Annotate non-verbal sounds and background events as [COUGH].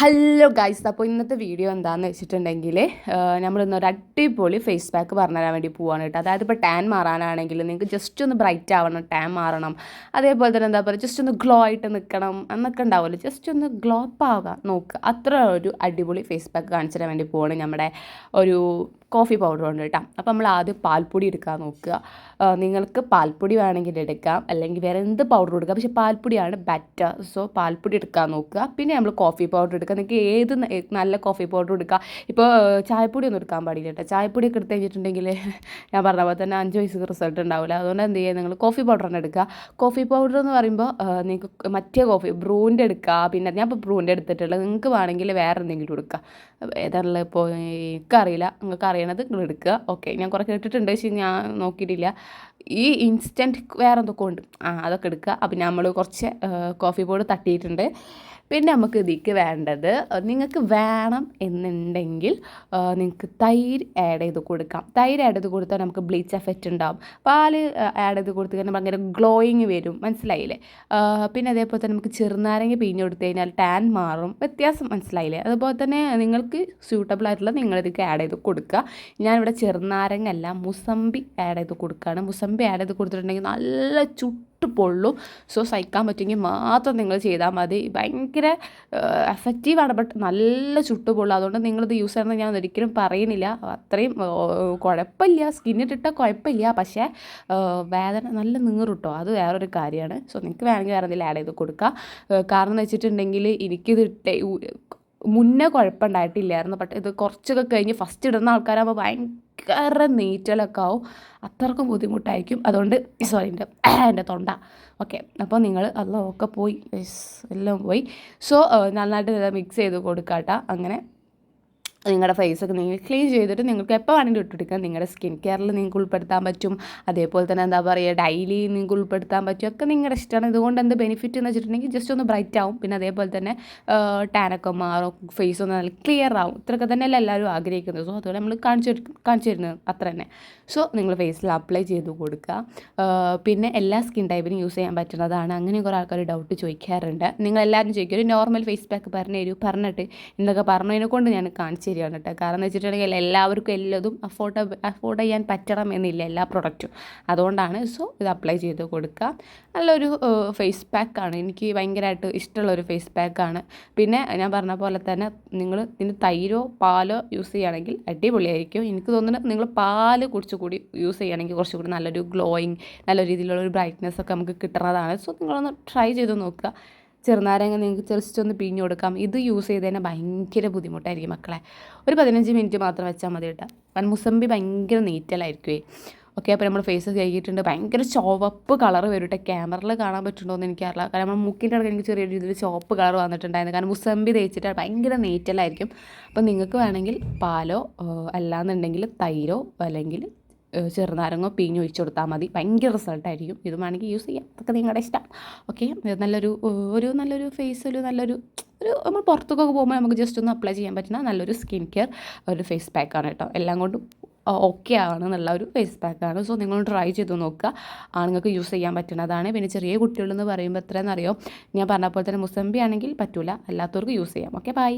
Hello guys അപ്പോൾ ഇന്നത്തെ video എന്താണെന്ന് വെച്ചിട്ടുണ്ടെങ്കിൽ നമ്മളിന്ന് ഒരു അടിപൊളി ഫേസ് പാക്ക് പറഞ്ഞു തരാൻ വേണ്ടി പോവാണ് കേട്ടോ. അതായത് ഇപ്പോൾ ടാൻ മാറാനാണെങ്കിൽ നിങ്ങൾക്ക് ജസ്റ്റ് ഒന്ന് ബ്രൈറ്റ് ആവണം ടാൻ മാറണം. അതേപോലെ തന്നെ എന്താ പറയുക ജസ്റ്റ് ഒന്ന് ഗ്ലോ ആയിട്ട് നിൽക്കണം എന്നൊക്കെ ഉണ്ടാവുമല്ലോ. ജസ്റ്റ് ഒന്ന് ഗ്ലോ അപ്പ് ആവുക. നോക്കുക അത്ര ഒരു അടിപൊളി ഫേസ് പാക്ക് കാണിച്ചു തരാൻ വേണ്ടി പോവാണ് നമ്മുടെ ഒരു കോഫി പൗഡർ ഉണ്ട് കേട്ടോ. അപ്പോൾ നമ്മൾ ആദ്യം പാൽപ്പൊടി എടുക്കാൻ നോക്കുക. നിങ്ങൾക്ക് പാൽപ്പൊടി വേണമെങ്കിൽ എടുക്കാം. അല്ലെങ്കിൽ വേറെ എന്ത് പൗഡർ കൊടുക്കാം പക്ഷേ പാൽപ്പൊടിയാണ് ബെറ്റർ സോ പാൽപ്പൊടി എടുക്കാൻ നോക്കുക. പിന്നെ നമ്മൾ കോഫി പൗഡർ എടുക്കുക നിങ്ങൾക്ക് ഏത് നല്ല കോഫി പൗഡർ എടുക്കുക ഇപ്പോൾ ചായപ്പൊടി ഒന്നും എടുക്കാൻ പാടില്ല കേട്ടോ ചായപ്പൊടി ഒക്കെ എടുത്ത് കഴിഞ്ഞിട്ടുണ്ടെങ്കിൽ [LAUGHS] ഞാൻ പറഞ്ഞ പോലെ തന്നെ അഞ്ച് വയസ്സ് റിസൾട്ട് ഉണ്ടാവില്ല അതുകൊണ്ട് എന്ത് ചെയ്യുക നിങ്ങൾ കോഫി പൗഡർ തന്നെ എടുക്കുക. കോഫി പൗഡർ എന്ന് പറയുമ്പോൾ നിങ്ങൾക്ക് മറ്റേ കോഫി ബ്രൂവിന്റെ എടുക്കുക പിന്നെ ഞാൻ ഇപ്പോൾ ബ്രൂവിന്റെ എടുത്തിട്ടുള്ളത്. നിങ്ങൾക്ക് വേണമെങ്കിൽ വേറെ എന്തെങ്കിലും എടുക്കുക ഏതാണല്ലോ ഇപ്പോൾ എനിക്കറിയില്ല. നിങ്ങൾക്ക് അറിയണത് നിങ്ങൾ എടുക്കുക. ഓക്കെ ഞാൻ കുറേ കേട്ടിട്ടുണ്ട്. പക്ഷേ ഞാൻ നോക്കിയിട്ടില്ല. ഈ ഇൻസ്റ്റന്റ് വേറെ എന്തൊക്കെ ഉണ്ട്. ആ അതൊക്കെ എടുക്കുക. അപ്പം നമ്മൾ കുറച്ച് കോഫി പൗഡർ തട്ടിയിട്ടുണ്ട്. പിന്നെ നമുക്ക് ഇതിക്ക് വേണ്ടത് നിങ്ങൾക്ക് വേണം എന്നുണ്ടെങ്കിൽ നിങ്ങൾക്ക് തൈര് ആഡ് ചെയ്ത് കൊടുക്കാം. തൈര് ആഡ് ചെയ്ത് കൊടുത്താൽ നമുക്ക് ബ്ലീച്ച് എഫക്റ്റ് ഉണ്ടാവും. പാൽ ആഡ് ചെയ്ത് കൊടുത്തു കഴിഞ്ഞാൽ ഭയങ്കര ഗ്ലോയിങ് വരും. മനസ്സിലായില്ലേ? പിന്നെ അതേപോലെ തന്നെ നമുക്ക് ചെറുനാരങ്ങ പിഴിഞ്ഞ് കൊടുത്തു കഴിഞ്ഞാൽ ടാൻ മാറും. വ്യത്യാസം മനസ്സിലായില്ലേ? അതുപോലെ തന്നെ നിങ്ങൾക്ക് സ്യൂട്ടബിൾ ആയിട്ടുള്ള നിങ്ങളിതൊക്കെ ആഡ് ചെയ്ത് കൊടുക്കുക. ഞാനിവിടെ ചെറുനാരങ്ങ അല്ല മുസമ്പി ആഡ് ചെയ്ത് കൊടുക്കുകയാണ്. മുസമ്പി ആഡ് ചെയ്ത് കൊടുത്തിട്ടുണ്ടെങ്കിൽ നല്ല ചുട്ട് പൊള്ളും സോ സഹിക്കാൻ പറ്റുമെങ്കിൽ മാത്രം നിങ്ങൾ ചെയ്താൽ മതി. ഭയങ്കര എഫക്റ്റീവാണ് ബട്ട് നല്ല ചുട്ട് പൊള്ളും അതുകൊണ്ട് നിങ്ങളിത് യൂസ് ചെയ്യണമെന്ന് ഞാൻ ഒരിക്കലും പറയുന്നില്ല. അത്രയും കുഴപ്പമില്ല. സ്കിന്നിട്ടിട്ടാൽ കുഴപ്പമില്ല. പക്ഷേ വേദന നല്ല നീറുട്ടോ. അത് വേറൊരു കാര്യമാണ്. സോ നിങ്ങൾക്ക് വേണമെങ്കിൽ വേറെ എന്തെങ്കിലും ആഡ് ചെയ്ത് കൊടുക്കാം. കാരണം എന്ന് വെച്ചിട്ടുണ്ടെങ്കിൽ എനിക്കിത് ഇട്ടേ മുന്നേ കുഴപ്പമുണ്ടായിട്ടില്ലായിരുന്നു ബട്ട് ഇത് കുറച്ചൊക്കെ കഴിഞ്ഞ് ഫസ്റ്റ് ഇടുന്ന ആൾക്കാരാകുമ്പോൾ ഭയങ്കര നീറ്റലൊക്കെ ആവും. അത്രക്കും ബുദ്ധിമുട്ടായിരിക്കും. അതുകൊണ്ട് സോറി എന്റെ [CLEARS THROAT] എന്റെ തൊണ്ട. ഓക്കെ അപ്പോൾ നിങ്ങൾ അതൊക്കെ പോയി എല്ലാം പോയി. സോ നന്നായിട്ട് മിക്സ് ചെയ്ത് കൊടുക്കാട്ടോ. അങ്ങനെ നിങ്ങളുടെ ഫേസൊക്കെ നിങ്ങൾ ക്ലീൻ ചെയ്തിട്ട് നിങ്ങൾക്ക് എപ്പോൾ വേണമെങ്കിലും ഇട്ടെടുക്കാം നിങ്ങളുടെ സ്കിൻ കെയറിൽ നിങ്ങൾക്ക് ഉൾപ്പെടുത്താൻ പറ്റും. അതേപോലെ തന്നെ എന്താ പറയുക ഡെയിലി നിങ്ങൾക്ക് ഉൾപ്പെടുത്താൻ പറ്റും. ഒക്കെ നിങ്ങളുടെ ഇഷ്ടമാണ്. ഇതുകൊണ്ട് എന്ത് ബെനിഫിറ്റ് എന്ന് വെച്ചിട്ടുണ്ടെങ്കിൽ ജസ്റ്റ് ഒന്ന് ബ്രൈറ്റ് ആവും. പിന്നെ അതേപോലെ തന്നെ ടാനൊക്കെ മാറും. ഫേസ് ഒന്ന് നല്ല ക്ലിയർ ആവും. ഇത്രയൊക്കെ തന്നെയല്ല എല്ലാവരും ആഗ്രഹിക്കുന്നത്. സോ അതുപോലെ നമ്മൾ കാണിച്ചു കാണിച്ചു തരുന്നത്. അത്ര തന്നെ. സോ നിങ്ങൾ ഫേസിൽ അപ്ലൈ ചെയ്ത് കൊടുക്കുക. പിന്നെ എല്ലാ സ്കിൻ ടൈപ്പിനും യൂസ് ചെയ്യാൻ പറ്റുന്നതാണ്. അങ്ങനെ കുറേ ആൾക്കാർ ഡൗട്ട് ചോദിക്കാറുണ്ട്. നിങ്ങൾ എല്ലാവരും ചോദിക്കും ഒരു നോർമൽ ഫേസ് പാക്ക് പറഞ്ഞു തരൂ പറഞ്ഞിട്ട്. എന്തൊക്കെ പറഞ്ഞതിനെ കൊണ്ട് ഞാൻ കാണിച്ചു ശരിയാണ് കേട്ടോ. കാരണം എന്ന് വെച്ചിട്ടുണ്ടെങ്കിൽ എല്ലാവർക്കും എല്ലാതും അഫോർഡ് അഫോർഡ് ചെയ്യാൻ പറ്റണം എന്നില്ല എല്ലാ പ്രൊഡക്റ്റും അതുകൊണ്ടാണ് സോ ഇത് അപ്ലൈ ചെയ്ത് കൊടുക്കുക. നല്ലൊരു ഫേസ് പാക്കാണ് എനിക്ക് ഭയങ്കരമായിട്ട് ഇഷ്ടമുള്ളൊരു ഫേസ് പാക്കാണ് പിന്നെ ഞാൻ പറഞ്ഞ പോലെ തന്നെ നിങ്ങൾ ഇതിന് തൈരോ പാലോ യൂസ് ചെയ്യുകയാണെങ്കിൽ അടിപൊളിയായിരിക്കും. എനിക്ക് തോന്നുന്നത് നിങ്ങൾ പാൽ കുറച്ചുകൂടി യൂസ് ചെയ്യുകയാണെങ്കിൽ കുറച്ചുകൂടി നല്ലൊരു ഗ്ലോയിങ് നല്ല രീതിയിലുള്ള ഒരു ബ്രൈറ്റ്നെസ് ഒക്കെ നമുക്ക് കിട്ടുന്നതാണ്. സോ നിങ്ങളൊന്ന് ട്രൈ ചെയ്ത് നോക്കുക. ചെറുനാരങ്ങ നിങ്ങൾക്ക് ജസ്റ്റ് ഒന്ന് പിഴിഞ്ഞ് കൊടുക്കാം. ഇത് യൂസ് ചെയ്ത് തന്നെ ഭയങ്കര ബുദ്ധിമുട്ടായിരിക്കും മക്കളെ. ഒരു പതിനഞ്ച് മിനിറ്റ് മാത്രം വെച്ചാൽ മതി കേട്ടോ. മുസമ്പി ഭയങ്കര നീറ്റലായിരിക്കുമേ ഓക്കെ അപ്പോൾ നമ്മൾ ഫേസ് കഴുകിയിട്ടുണ്ട്. ഭയങ്കര ചുവപ്പ് കളർ വരും ക്യാമറയിൽ കാണാൻ പറ്റുന്നുണ്ടോ എന്ന് എനിക്കറിയില്ല. കാരണം നമ്മൾ മുക്കിന്റെ ഇടയ്ക്ക് എനിക്ക് ചെറിയ രീതിയിൽ ചുവപ്പ് കളർ വന്നിട്ടുണ്ടായിരുന്നു. കാരണം മുസമ്പി തേച്ചിട്ട് ഭയങ്കര നീറ്റലായിരിക്കും. അപ്പോൾ നിങ്ങൾക്ക് വേണമെങ്കിൽ പാലോ അല്ലാന്നുണ്ടെങ്കിൽ തൈരോ അല്ലെങ്കിൽ ചെറുനാരങ്ങോ പിഴിഞ്ഞ് ഒഴിച്ചു കൊടുത്താൽ മതി. ഭയങ്കര റിസൾട്ടായിരിക്കും ഇത് വേണമെങ്കിൽ യൂസ് ചെയ്യാം. അതൊക്കെ നിങ്ങളുടെ ഇഷ്ടം. ഓക്കെ നല്ലൊരു ഒരു നല്ലൊരു ഫേസ് ഒരു നല്ലൊരു ഒരു നമ്മൾ പുറത്തൊക്കെ പോകുമ്പോൾ നമുക്ക് ജസ്റ്റ് ഒന്ന് അപ്ലൈ ചെയ്യാൻ പറ്റുന്ന നല്ലൊരു സ്കിൻ കെയർ ഒരു ഫേസ് പാക്കാണ് കേട്ടോ. എല്ലാം കൊണ്ടും ഓക്കെ ആണ് എന്നുള്ള ഒരു ഫേസ് പാക്കാണ് സോ നിങ്ങൾ ട്രൈ ചെയ്ത് നോക്കുക. ആണുങ്ങൾക്ക് യൂസ് ചെയ്യാൻ പറ്റുന്നതാണ്. പിന്നെ ചെറിയ കുട്ടികളെന്ന് പറയുമ്പോൾ എത്രയെന്നറിയോ ഞാൻ പറഞ്ഞ പോലെ തന്നെ മുസമ്പി ആണെങ്കിൽ പറ്റില്ല അല്ലാത്തവർക്ക് യൂസ് ചെയ്യാം. Okay bye